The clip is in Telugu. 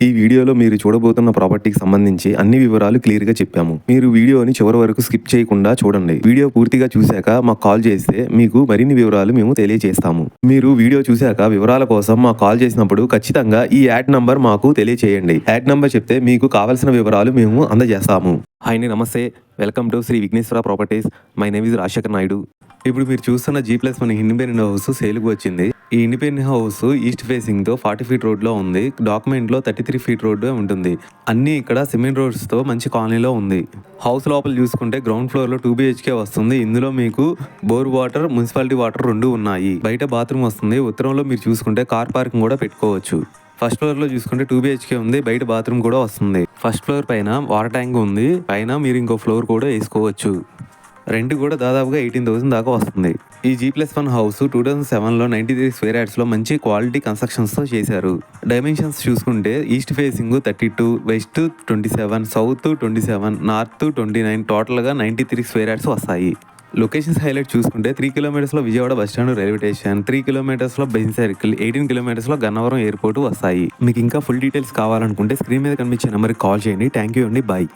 ఈ వీడియోలో మీరు చూడబోతున్న ప్రాపర్టీకి సంబంధించి అన్ని వివరాలు క్లియర్గా చెప్పాము. మీరు వీడియోని చివరి వరకు స్కిప్ చేయకుండా చూడండి. వీడియో పూర్తిగా చూశాక మాకు కాల్ చేస్తే మీకు మరిన్ని వివరాలు మేము తెలియజేస్తాము. మీరు వీడియో చూశాక వివరాల కోసం మాకు కాల్ చేసినప్పుడు ఖచ్చితంగా ఈ యాడ్ నంబర్ మాకు తెలియచేయండి. యాడ్ నంబర్ చెప్తే మీకు కావలసిన వివరాలు మేము అందజేస్తాము. హాయ్ నమస్తే. Welcome to Shri Vighneshwara properties my name is Rajasekhar Naidu ఇప్పుడు మీరు చూస్తున్న జీ ప్లస్ మన ఇండిపెండెంట్ హౌస్ సేల్కి వచ్చింది. ఈ ఇండిపెండెంట్ హౌస్ ఈస్ట్ ఫేసింగ్తో ఫార్టీ ఫీట్ రోడ్లో ఉంది. డాక్యుమెంట్లో థర్టీ త్రీ ఫీట్ రోడ్ ఉంటుంది. అన్ని ఇక్కడ సిమెంట్ రోడ్స్తో మంచి కాలనీలో ఉంది. హౌస్ లోపల చూసుకుంటే గ్రౌండ్ ఫ్లోర్లో టూ బిహెచ్కే వస్తుంది. ఇందులో మీకు బోర్ వాటర్ మున్సిపాలిటీ వాటర్ రెండు ఉన్నాయి. బయట బాత్రూమ్ వస్తుంది. ఉత్తరంలో మీరు చూసుకుంటే కార్ పార్కింగ్ కూడా పెట్టుకోవచ్చు. ఫస్ట్ ఫ్లోర్లో చూసుకుంటే టూ బిహెచ్కే ఉంది. బయట బాత్రూమ్ కూడా వస్తుంది. ఫస్ట్ ఫ్లోర్ పైన వాటర్ ట్యాంక్ ఉంది. పైన మీరు ఇంకో ఫ్లోర్ కూడా వేసుకోవచ్చు. రెంట్ కూడా దాదాపుగా ఎయిటీన్ థౌసండ్ దాకా వస్తుంది. ఈ G plus one house two thousand సెవెన్లో నైంటీ త్రీ స్క్వేర్ యాడ్స్లో మంచి క్వాలిటీ కన్స్ట్రక్షన్స్తో చేశారు. డైమెన్షన్స్ చూసుకుంటే east facing thirty two west twenty seven south twenty seven north twenty nine టోటల్గా నైంటీ త్రీ స్క్వేర్ యాడ్స్ వస్తాయి లొకేషన్స్ హైలైట్ చూసుకుంటే three కిలోమీటర్స్లో Vijayawada bus stand railway station three కిలోమీటర్స్లో Benz circle eighteen కిలోమీటర్స్లో గన్నవరం ఎయిర్పోర్ట్ వస్తాయి. మీకు ఇంకా ఫుల్ డీటెయిల్స్ కావాలనుకుంటే స్క్రీన్ మీద కనిపించే నెంబర్కి కాల్ చేయండి. థ్యాంక్ యూ అండి. బాయ్